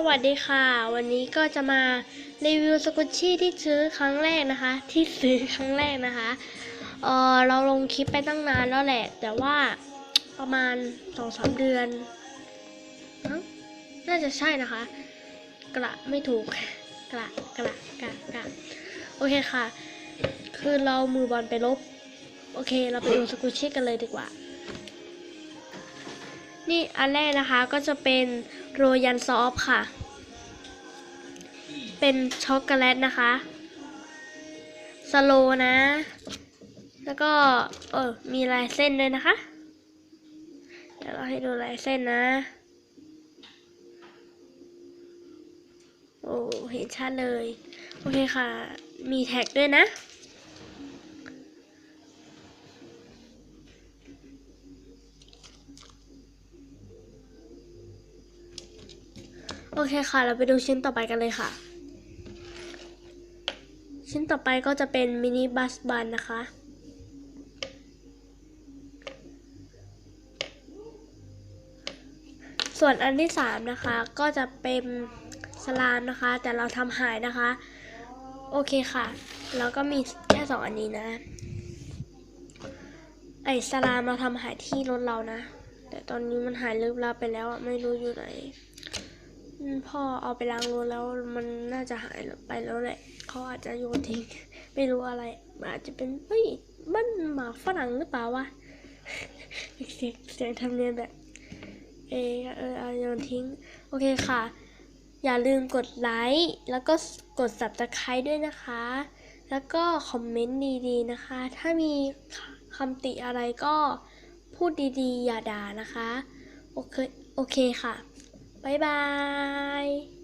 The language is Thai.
สวัสดีค่ะ วันนี้ก็จะมารีวิวสกุชชี่ที่ซื้อครั้งแรกนะคะ ที่ซื้อครั้งแรกนะคะเออเราลงคลิปไปตั้งนานแล้วแหละ แต่ว่าประมาณสองสามเดือน น่าจะใช่นะคะ กระไม่ถูกกระกระกระกระโอเคค่ะ คือเรามือบอลไปลบ โอเค เราไปดูสกุชชี่กันเลยดีกว่า นี่อันแรกนะคะก็จะเป็นโรยันซอฟค่ะ เป็นช็อกโกแลตนะคะ สโลนะ แล้วก็เออมีลายเส้นด้วยนะคะ เดี๋ยวเราให้ดูลายเส้นนะ โอ้เห็นชัดเลย โอเคค่ะ มีแท็กด้วยนะ โอเคค่ะ เราไปดูชิ้นต่อไปกันเลยค่ะ ชิ้นต่อไปก็จะเป็นมินิบัสบันนะคะ ส่วนอันที่สามนะคะ ก็จะเป็นสลามนะคะ แต่เราทำหายนะคะ โอเคค่ะ แล้วก็มีแค่สองอันนี้นะ ไอสลามเราทำหายที่รถเรานะ แต่ตอนนี้มันหายลึกลับไปแล้วอะไม่รู้อยู่ไหน พ่อเอาไปล้างรถแล้วมันน่าจะหายไปแล้วแหละเขาอาจจะโยนทิ้งไม่รู้อะไรอาจจะเป็นเฮ้ยบ้านหมาฝรั่งหรือเปล่าวะเสียงเสียงทำเนียนแบบ เออเออเอาโยนทิ้ง โอเคค่ะ อย่าลืมกดไลค์แล้วก็กด subscribe ด้วยนะคะ แล้วก็คอมเมนต์ดีๆนะคะ ถ้ามีคำติอะไรก็พูดดีๆ อย่าด่านะคะ โอเคโอเคค่ะ บ๊ายบาย